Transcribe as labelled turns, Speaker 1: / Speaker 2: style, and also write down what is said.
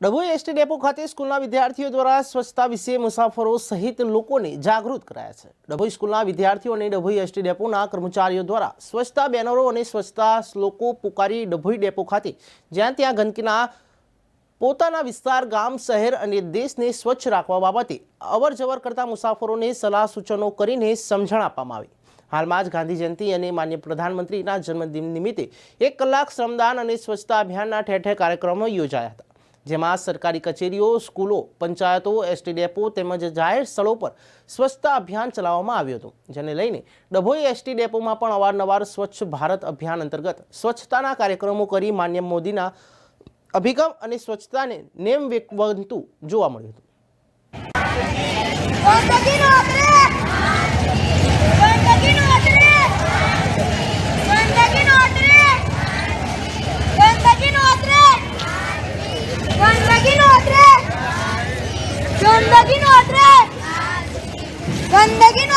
Speaker 1: Dabhoi ST depot ખાતે સ્કૂલના વિદ્યાર્થીઓ દ્વારા સ્વચ્છતા વિશે મુસાફરો સહિત લોકોને જાગૃત કરાયા છે. ડભોઈ સ્કૂલના વિદ્યાર્થીઓ અને ડભોઈ એસટી ડેપોના કર્મચારીઓ દ્વારા સ્વચ્છતા બેનરો અને સ્વચ્છતા શ્લોકો પુકારી ડભોઈ ડેપો ખાતે જ્યાં ત્યાં ગંદકીના પોતાના વિસ્તાર, ગામ, શહેર અને દેશને સ્વચ્છ રાખવા બાબતે અવર જવર કરતા મુસાફરોને સલાહ સૂચનો કરીને સમજણ આપવામાં આવી. હાલમાં જ ગાંધી જયંતિ અને માન્ય પ્રધાનમંત્રીના જન્મદિન નિમિત્તે એક કલાક શ્રમદાન અને સ્વચ્છતા અભિયાનના ઠેર ઠેર કાર્યક્રમો યોજાયા હતા. જેમાં સરકારી કચેરીઓ, સ્કૂલો, પંચાયતો, એસટી ડેપો તેમજ જાહેર સ્થળો પર સ્વચ્છતા અભિયાન ચલાવવામાં આવ્યું હતું. જેને લઈને ડભોઈ એસટી ડેપોમાં પણ અવારનવાર સ્વચ્છ ભારત અભિયાન અંતર્ગત સ્વચ્છતાના કાર્યક્રમો કરી માન્ય મોદીના અભિગમ અને સ્વચ્છતાને નેમ બનતું જોવા મળ્યું હતું
Speaker 2: ગંદકી નો અતરે ગંદકી નો અતરે ગંદકી નો અતરે ગંદકી નો અતરે ગંદકી નો અતરે ગંદકી નો અત્રે ગંદકી નો